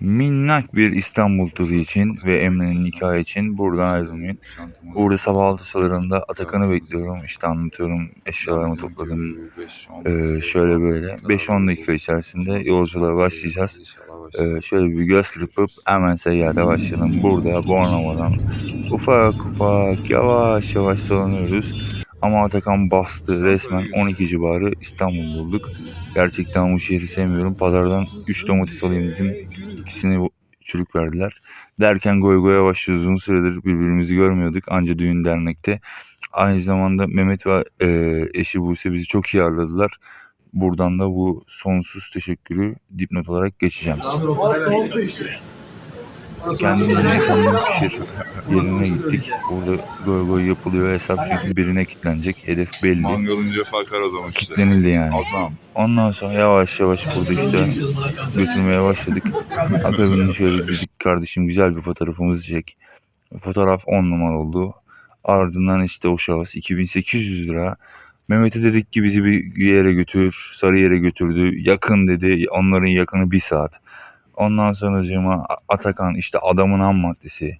minnak bir İstanbul turu için ve Emre'nin nikahı için buradan ayrılmayın. Burada sabah 6 sıralarında Atakan'ı bekliyorum. İşte anlatıyorum. Eşyalarımı topladım. Ee, şöyle böyle. 5-10 dakika içerisinde yolculuğa başlayacağız. Ee, şöyle bir göz kırpıp hemen seyyarete başlayalım. Burada Bornova'dan ufak ufak yavaş yavaş salınıyoruz. Ama Atakan bastı resmen 12 civarı İstanbul bulduk. Gerçekten bu şehri sevmiyorum. Pazardan 3 domates alayım dedim. İkisini çürük verdiler. Derken goy goya başlıyoruz. Uzun süredir birbirimizi görmüyorduk. Anca düğün dernekte. Aynı zamanda Mehmet ve e, eşi Buse bizi çok iyi ağırladılar. Buradan da bu sonsuz teşekkürü dipnot olarak geçeceğim. Kendimize kendini pişir yerine gittik. Burada goy goy yapılıyor hesap çünkü birine kilitlenecek. Hedef belli. Mangalınca farkar o zaman işte. Kilitlenildi yani. Adnan. Ondan sonra yavaş yavaş burada işte götürmeye başladık. Akabinde şöyle dedik kardeşim güzel bir fotoğrafımızı çek. Fotoğraf 10 numara oldu. Ardından işte o şahıs 2800 lira. Mehmet'e dedik ki bizi bir yere götür. Sarıyer'e götürdü. Yakın dedi. Onların yakını bir saat. Ondan sonra Atakan işte adamın ham maddesi.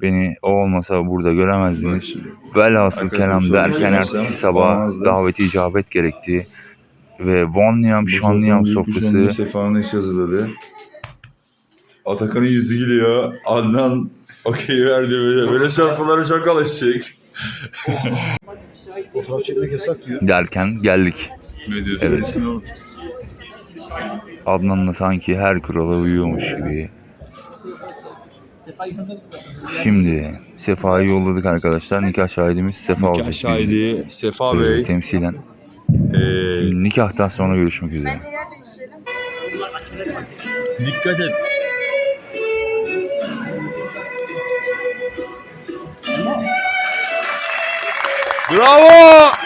Beni o olmasa burada göremezdiniz. Velhasıl kelam derken ertesi sabah daveti icabet gerekti. Ve Vonyam Şanlıyam sofrası Sefa'nın eşi hazırladı. Atakan'ın yüzü gülüyor. Adnan okey verdi böyle. Böyle sörflara çok alışacak. Fotoğraf çekmek yasak diyor. derken geldik. Ne diyorsun? Evet. Adnan da sanki her kurala uyuyormuş gibi. Şimdi Sefa'yı yolladık arkadaşlar. Nikah şahidimiz Sefa olacak. Nikah bizi, şahidi Sefa e, Bey. temsilen. Ee, nikahtan sonra görüşmek üzere. Bence yer değiştirelim. dikkat et. Bravo!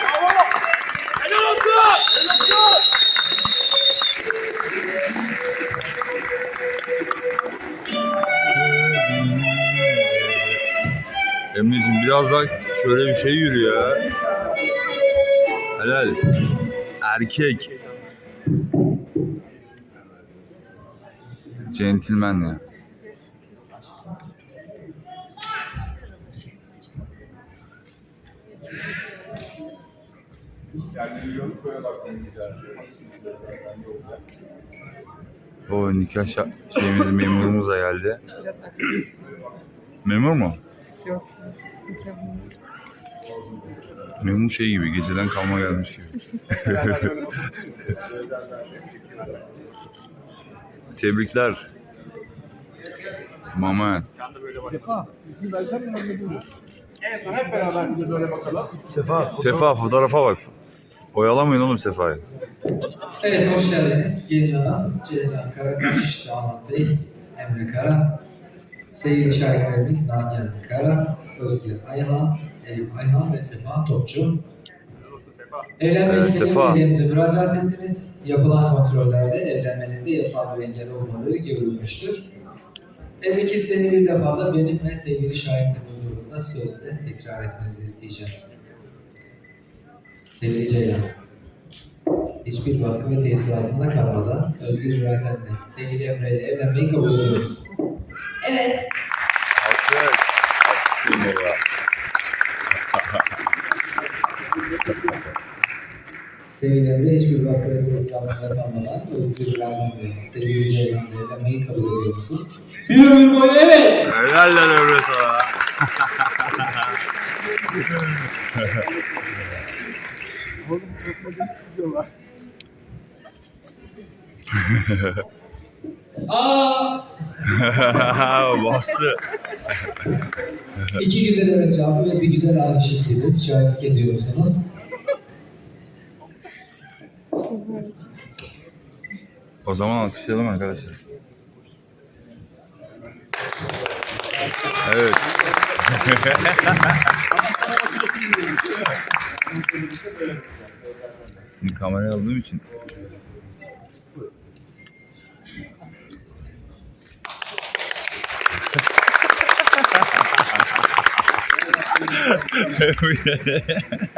Şöyle bir şey yürü ya. Helal. Erkek. Centilmen ya. O nikah şa- şeyimiz memurumuz da geldi. Memur mu? Yok. Memur şey gibi geceden kalma gelmiş gibi. Tebrikler. Mama. Sefa. Sefa fotoğrafa bak. Oyalamayın oğlum Sefa'yı. Evet, hoş geldiniz. Gelin Hanım, Ceylan Karakaş, Damat Bey, Emre Kara, sevgili şahitlerimiz Nagihan Kara, Özgür Ayhan, Ayhan ve Sefa Topçu. Evet, istediğiniz Sefa. müracaat ettiniz. Yapılan kontrollerde evlenmenizde yasal bir engel olmadığı görülmüştür. Evlilik isteğini bir defa da benim ve sevgili şahitim huzurunda sözle tekrar etmenizi isteyeceğim. Sevgili Ceylan, hiçbir baskı ve tesir altında kalmadan özgür iradenle sevgili Emre ile evlenmeyi kabul ediyor musun? Evet. Sevgili Emre hiçbir baskı altında kalmadan özgür iradenle sevgili Ceylan ile evlenmeyi kabul ediyor musun? Bir ömür boyu evet! Helal lan Emre sana. Aa! Bastı. İki güzel evet cevabı ve bir güzel alkış ettiniz. Şahitlik ediyor musunuz? O zaman alkışlayalım arkadaşlar. Evet. Şimdi kamerayı aldığım için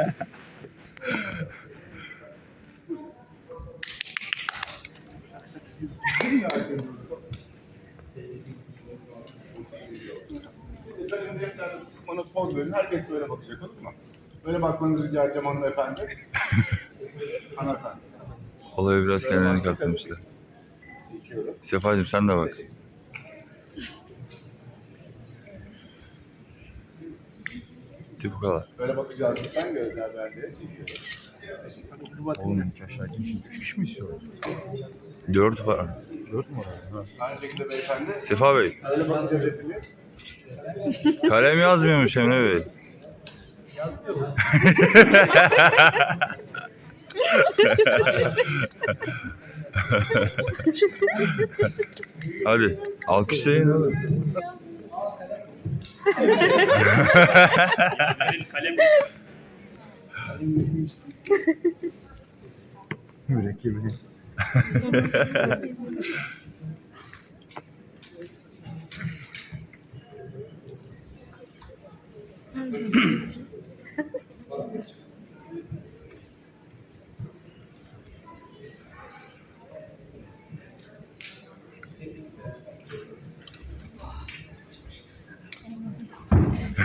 Ona poz verin. Herkes böyle bakacak olur mu? Böyle bakmanızı rica edeceğim hanımefendi. Hanımefendi. Olaya biraz kendilerini kaptırmışlar. Çekiyorum. Sefacığım sen de bak. Tip bu kadar. Böyle bakacağız. Lütfen gözler bende. Çekiyorum. Oğlum iki aşağı iki kişi. Üç kişi mi istiyor? Dört var. Dört mü var? Aynı şekilde beyefendi. Sefa Bey. Böyle bakacağız hepimiz. Kalem yazmıyormuş Emre Bey. Hadi alkışlayın. Mürekkebini.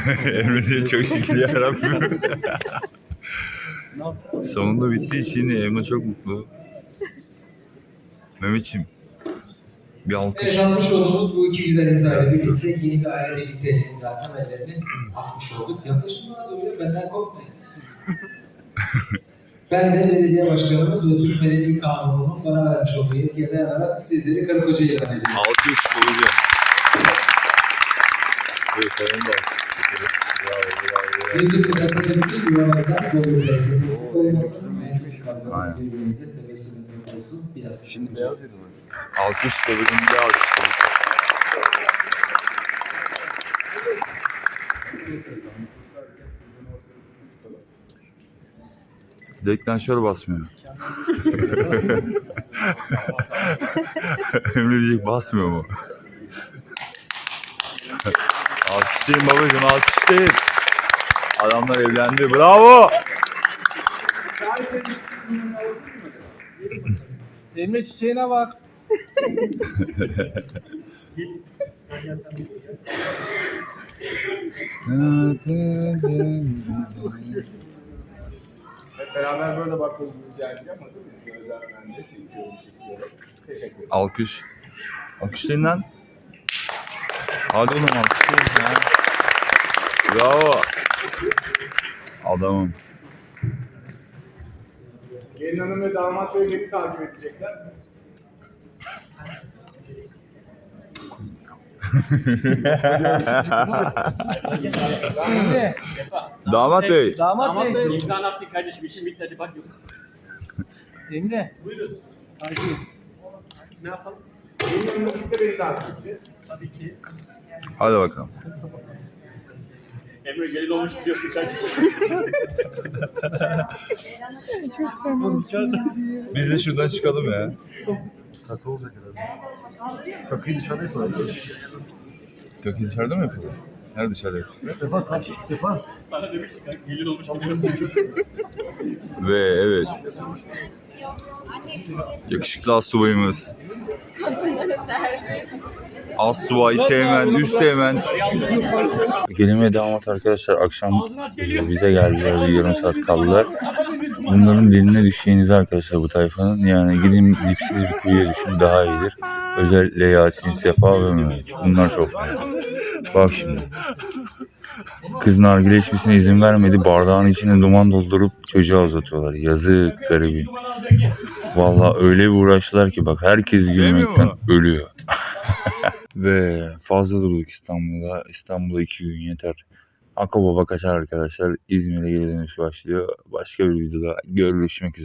Emre çok şükür yarabbim. Sonunda bittiği için Emre çok mutlu. Mehmetciğim bir alkış. Evet almış olduğumuz bu iki güzel imzayla birlikte yeni bir aile birlikteliğinin de temellerini atmış olduk. Yaklaşımlar da öyle benden korkmayın. ben de belediye başkanımız ve Türk Medeni Kanunu'nun bana vermiş olduğu yetkiye dayanarak sizleri karı koca ilan ediyorum. Alkış babacığım. Evet, senin Yüzlük yuvanızdan bol bereketi eksik olmasın. Aynen. birbirinize tebessüm etmek olsun. Biraz şimdi Beyaz yedin hocam. Alkış bir alkış. Deklanşör basmıyor. Emre diyecek basmıyor mu? Alkışlayın babacığım alkışlayın. Adamlar evlendi bravo. Emre çiçeğine bak. Hep beraber böyle bakmanızı rica edeceğim. Gözler bende. Teşekkür ederim. Alkış. Alkışlayın lan. Hadi oğlum ya. Bravo. Adamım. Gelin hanım ve damat bey beni takip edecekler. Emre. Damat Bey. Damat Ama Bey. imza attık kardeşim işim bitmedi bak yok. Emre. Buyurun. Hadi. Ne yapalım? Gelin hanımla birlikte beni takip edeceğiz. Tabii ki. Hadi bakalım. Emre gelin olmuş diyorsun kardeşim. Biz de şuradan çıkalım ya. Takı olacak herhalde. Takıyı dışarıda yapalım. Takı dışarıda mı yapıyorlar? Nerede dışarıda yapıyorlar? Sefa kaç? Sefa. Sana demiştik ya gelin olmuş gidiyorsun. Ve evet. Yakışıklı astsubayımız. Astsubay, teğmen, üst teğmen. Gelin ve damat arkadaşlar akşam bize geldiler. Bir yarım saat kaldılar. Bunların diline düşeceğiniz arkadaşlar bu tayfanın. Yani gidin dipsiz bir kuyuya düşün daha iyidir. Özellikle Yasin, Sefa ve Mehmet. Bunlar çok Bak şimdi. Kız nargile içmesine izin vermedi. Bardağın içine duman doldurup çocuğa uzatıyorlar. Yazık garibim. Vallahi öyle bir uğraştılar ki bak herkes gülmekten ölüyor. Ve fazla durduk İstanbul'da. İstanbul'da iki gün yeter. Akababa kaçar arkadaşlar. İzmir'e geri dönüş başlıyor. Başka bir videoda görüşmek üzere.